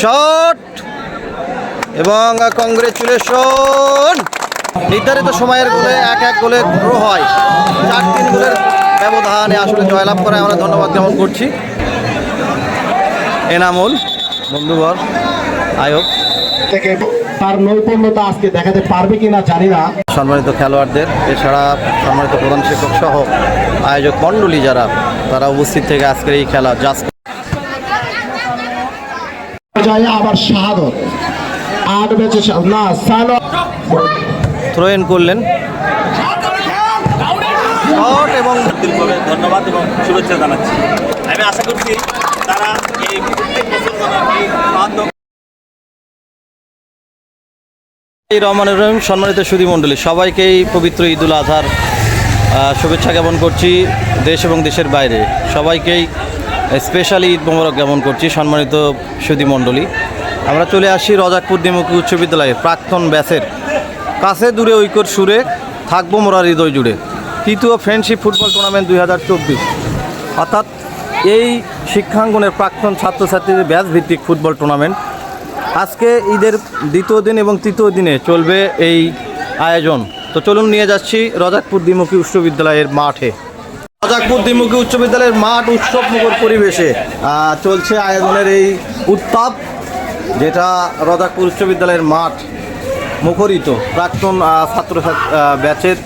Shot! এবং congratulation! নির্ধারিত সময়ের গোলে এক এক গোলে ড্র হয়। চার তিন গোলের ব্যবধানে আসলে জয়লাভ করে। আমরা ধন্যবাদ জ্ঞাপন করছি। এনামুল বন্ধুবর আয়ক থেকে তার নৈপুণ্যতা আজকে দেখাতে পারবে কিনা জানি না। সম্মানিত খেলোয়াড়দের এছাড়া সম্মানিত প্রধান শিক্ষক সহ আয়োজক মণ্ডলী যারা তারা উপস্থিত থেকে আজকের এই খেলা জাজ যায় আবার শাহাদত। আট ম্যাচে না সালো থ্রো ইন করলেন। শট এবং ধন্যবাদ এবং শুভেচ্ছা জানাচ্ছি। আমি আশা করছি তারা এই প্রত্যেক রহিম সম্মানিত সুধী মণ্ডলী সবাইকেই পবিত্র ঈদুল আজহার আহ, শুভেচ্ছা জ্ঞাপন করছি দেশ এবং দেশের বাইরে। সবাইকেই স্পেশালি ঈদ মোবারক জ্ঞাপন করছি, সম্মানিত সুধী মণ্ডলী। আমরা চলে আসি রজাকপুর দিমুখী উচ্চ বিদ্যালয়ের প্রাক্তন ব্যাসের কাছে দূরে ঐক্যর সুরে, থাকব মোরা হৃদয় জুড়ে। তৃতীয় ফ্রেন্ডশিপ ফুটবল টুর্নামেন্ট দুই হাজার চব্বিশ। অর্থাৎ এই শিক্ষাঙ্গনের প্রাক্তন ছাত্রছাত্রীদের ব্যাচ ভিত্তিক ফুটবল টুর্নামেন্ট। আজকে ঈদের দ্বিতীয় দিন এবং তৃতীয় দিনে চলবে এই আয়োজন। তো চলুন নিয়ে যাচ্ছি রজাকপুর দ্বিমুখী উচ্চ বিদ্যালয়ের মাঠে। রজাকপুর দ্বিমুখী উচ্চ বিদ্যালয়ের মাঠ উৎসব মুখর পরিবেশে চলছে আয়োজনের এই উত্তাপ, যেটা রজাকপুর উচ্চ বিদ্যালয়ের মাঠ মুখরিত। প্রাক্তন ছাত্র ব্যাচের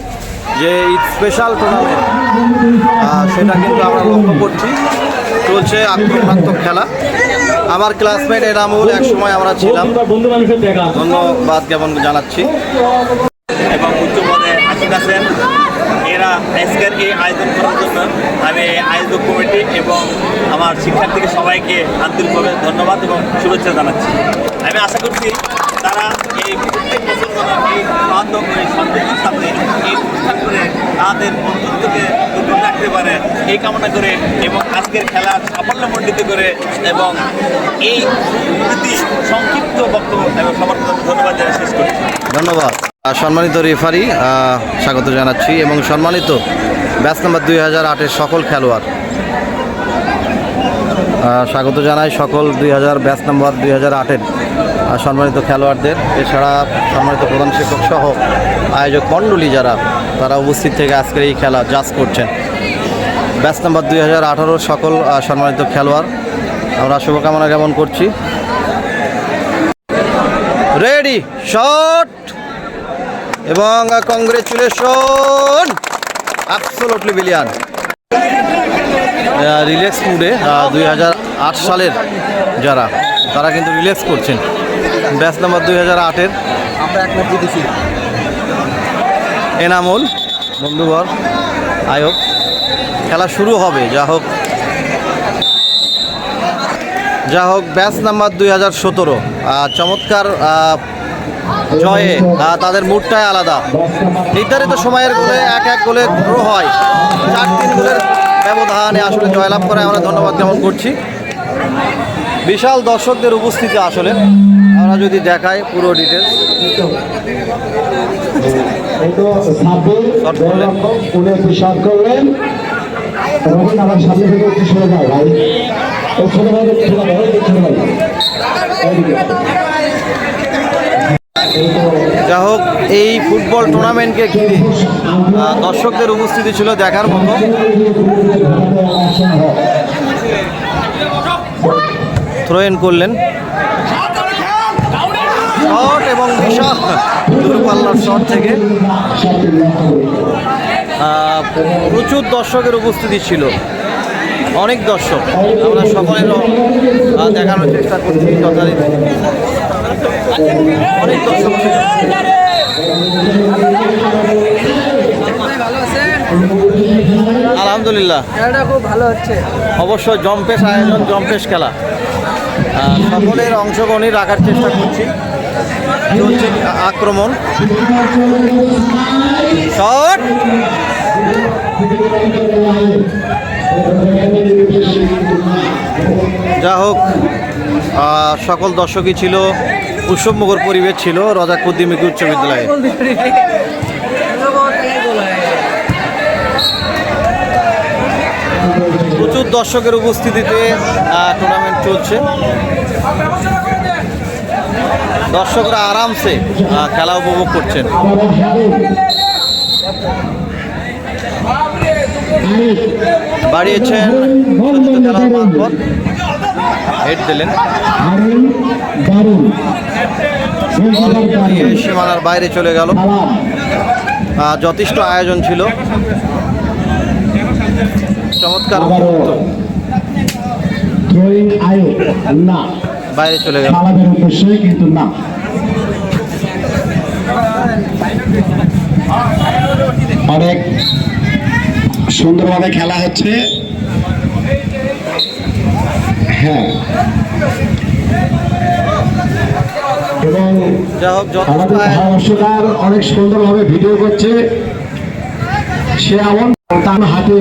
যে স্পেশাল টুর্নামেন্ট সেটা কিন্তু আমরা লক্ষ্য করছি। চলছে আক্রমণাত্মক খেলা। আমার ক্লাসমেট এনামুল এক সময় আমরা ছিলাম। ধন্যবাদ জ্ঞাপন জানাচ্ছি। এবং উচ্চ পদে আছেন এরা আজকের এই আয়োজন করার জন্য আমি এই আয়োজক কমিটি এবং আমার শিক্ষার্থীকে সবাইকে আন্তরিকভাবে ধন্যবাদ এবং শুভেচ্ছা জানাচ্ছি। আমি আশা করছি তারা এই প্রত্যেক বছর এই মাধ্যম এই সম্পূর্ণের সাথে এই অনুষ্ঠান করে তাদের বন্ধুত্বকে দুর্বল রাখতে পারে, এই কামনা করে এবং আজকের খেলার সাফল্যমণ্ডিত করে এবং এই সংক্ষিপ্ত বক্তব্য এবং সবার ধন্যবাদ জানিয়ে শেষ করছি। ধন্যবাদ। সম্মানিত রেফারি স্বাগত জানাচ্ছি এবং সম্মানিত ব্যাচ নাম্বার দুই হাজার আটের সকল খেলোয়াড়। স্বাগত জানাই সকল দুই হাজার, ব্যাচ নাম্বার দুই হাজার আটের সম্মানিত খেলোয়াড়দের। এছাড়া সম্মানিত প্রধান শিক্ষক সহ আয়োজক মণ্ডলী যারা, তারা উপস্থিত থেকে আজকের এই খেলা জাজ করছেন। ব্যাচ নাম্বার দুই হাজার আঠারোর সকল সম্মানিত খেলোয়াড়, আমরা শুভকামনা জ্ঞাপন করছি। রেডি শট এবং কংগ্রেচুলেশন অ্যাবসোলুটলি বিলিয়ান রিল্যাক্স মুডে দুই হাজার আট সালের যারা তারা কিন্তু রিল্যাক্স করছেন। ব্যাচ নাম্বার দুই হাজার আটের আমরা এক জিতেছি এনামুল বন্ধুবর আয়ক খেলা শুরু হবে যা হোক। যা হোক ব্যাচ নাম্বার দুই হাজার সতেরো চমৎকার জয়ে তাদের মুডটাই আলাদা। নির্ধারিত সময়ের গোলে এক এক গোলে ড্র হয়। চার তিন গোলের ব্যবধানে আসলে জয়লাভ করে, আমরা ধন্যবাদ জ্ঞাপন করছি। বিশাল দর্শকদের উপস্থিতি আসলে। আমরা যদি দেখাই পুরো ডিটেলস ছোট ভাই ছোট ভাই ছোট ভাই। যা হোক, এই ফুটবল টুর্নামেন্টকে ঘিরে দর্শকদের উপস্থিতি ছিল দেখার মতো। থ্রো ইন করলেন। শট এবং বিশাল দূরপাল্লার শট থেকে প্রচুর দর্শকের উপস্থিতি ছিল। অনেক দর্শক, আমরা সকলের দেখানোর চেষ্টা করছি যথারীতি। অনেক দর্শক আলহামদুলিল্লাহ। খেলাটা খুব ভালো হচ্ছে। অবশ্যই জম্পেশ আয়োজন জম্পেশ খেলা। সকলের অংশগ্রহণই রাখার চেষ্টা করছি। চলছে আক্রমণ। শট! যা হোক সকল দর্শকই ছিল উৎসবমুখর পরিবেশ ছিল রজাকপুর দ্বিমুখী উচ্চ বিদ্যালয়ে। প্রচুর দর্শকের উপস্থিতিতে টুর্নামেন্ট চলছে। দর্শকরা আরামসে খেলা উপভোগ করছেন। বাড়িয়েছেন হেড দিলেন। সীমানার বাইরে চলে গেল। যথেষ্ট আয়োজন ছিল। চমৎকার বাইরে চলে গেল। কিন্তু না অনেক সুন্দরভাবে খেলা হচ্ছে। হ্যাঁ। এবং আমাদের অনেক সুন্দরভাবে ভিডিও করছে। সে এমন তার হাতে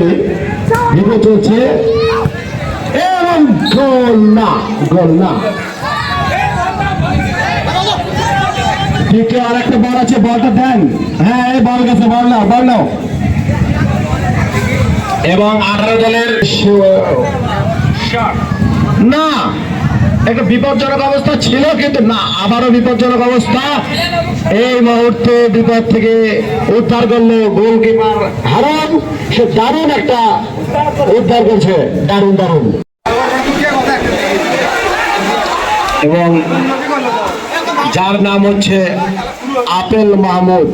ভিডিও চলছে। এবং গোল না গোল না। দ্বিতীয় আর একটা বল আছে বলটা দেন। হ্যাঁ এই বল গেছে বল না বল নাও। এবং আঠারো দলের না, একটা বিপজ্জনক অবস্থা ছিল, কিন্তু না, আবারও বিপজ্জনক অবস্থা। এই মুহূর্তে বিপদ থেকে উদ্ধার করল গোলকিপার হারাম সে দারুণ একটা উদ্ধার করছে। দারুণ দারুণ। এবং যার নাম হচ্ছে আপেল মাহমুদ,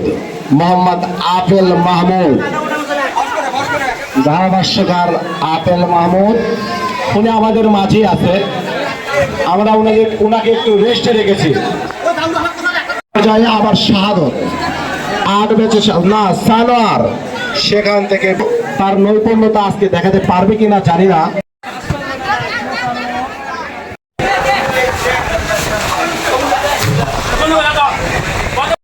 মোহাম্মদ আপেল মাহমুদ। ধারাভাষ্যকার আপেল মাহমুদ, উনি আমাদের মাঝেই আছে। আমরা ওনাকে ওনাকে একটু রেস্টে রেখেছি। যায় আবার শাহাদত। আট বেচে না, সানোয়ার। সেখান থেকে তার নৈপুণ্যতা আজকে দেখাতে পারবে কিনা জানি না।